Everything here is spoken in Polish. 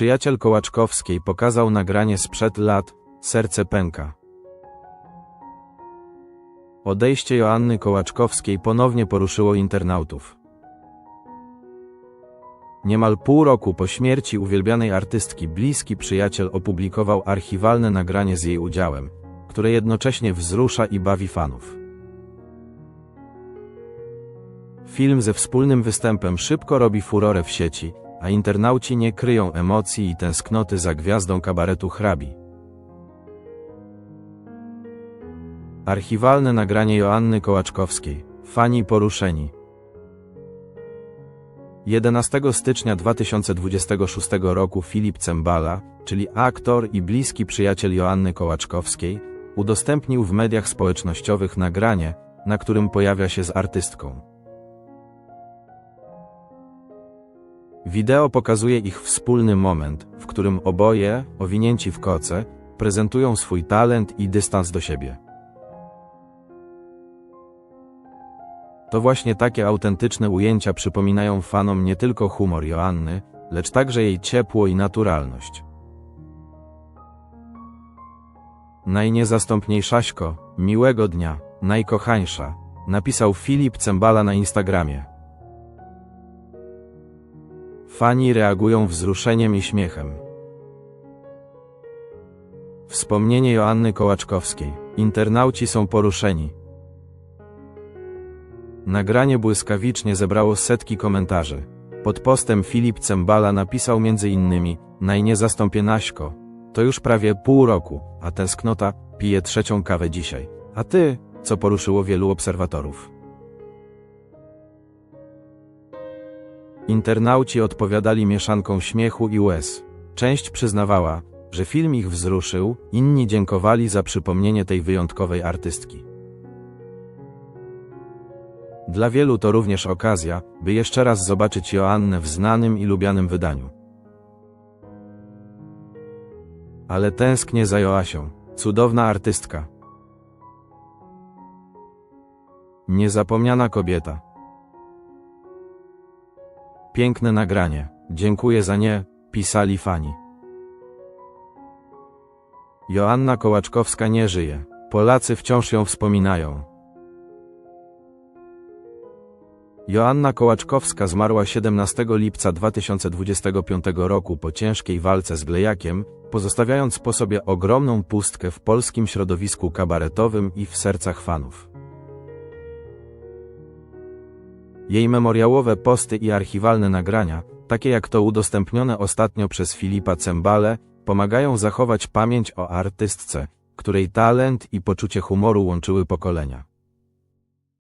Przyjaciel Kołaczkowskiej pokazał nagranie sprzed lat, serce pęka. Odejście Joanny Kołaczkowskiej ponownie poruszyło internautów. Niemal pół roku po śmierci uwielbianej artystki bliski przyjaciel opublikował archiwalne nagranie z jej udziałem, które jednocześnie wzrusza i bawi fanów. Film ze wspólnym występem szybko robi furorę w sieci, a internauci nie kryją emocji i tęsknoty za gwiazdą kabaretu hrabi. Archiwalne nagranie Joanny Kołaczkowskiej. Fani poruszeni. 11 stycznia 2026 roku Filip Cembala, czyli aktor i bliski przyjaciel Joanny Kołaczkowskiej, udostępnił w mediach społecznościowych nagranie, na którym pojawia się z artystką. Wideo pokazuje ich wspólny moment, w którym oboje, owinięci w koce, prezentują swój talent i dystans do siebie. To właśnie takie autentyczne ujęcia przypominają fanom nie tylko humor Joanny, lecz także jej ciepło i naturalność. Najniezastąpniejszaśko, miłego dnia, najkochańsza, napisał Filip Cembala na Instagramie. Fani reagują wzruszeniem i śmiechem. Wspomnienie Joanny Kołaczkowskiej. Internauci są poruszeni. Nagranie błyskawicznie zebrało setki komentarzy. Pod postem Filip Cembala napisał m.in. Najniezastąpię Naśko. To już prawie pół roku, a tęsknota pije trzecią kawę dzisiaj. A ty, co poruszyło wielu obserwatorów. Internauci odpowiadali mieszanką śmiechu i łez. Część przyznawała, że film ich wzruszył, inni dziękowali za przypomnienie tej wyjątkowej artystki. Dla wielu to również okazja, by jeszcze raz zobaczyć Joannę w znanym i lubianym wydaniu. Ale tęsknię za Joasią, cudowna artystka. Niezapomniana kobieta. Piękne nagranie. Dziękuję za nie, pisali fani. Joanna Kołaczkowska nie żyje. Polacy wciąż ją wspominają. Joanna Kołaczkowska zmarła 17 lipca 2025 roku po ciężkiej walce z glejakiem, pozostawiając po sobie ogromną pustkę w polskim środowisku kabaretowym i w sercach fanów. Jej memoriałowe posty i archiwalne nagrania, takie jak to udostępnione ostatnio przez Filipa Cembale, pomagają zachować pamięć o artystce, której talent i poczucie humoru łączyły pokolenia.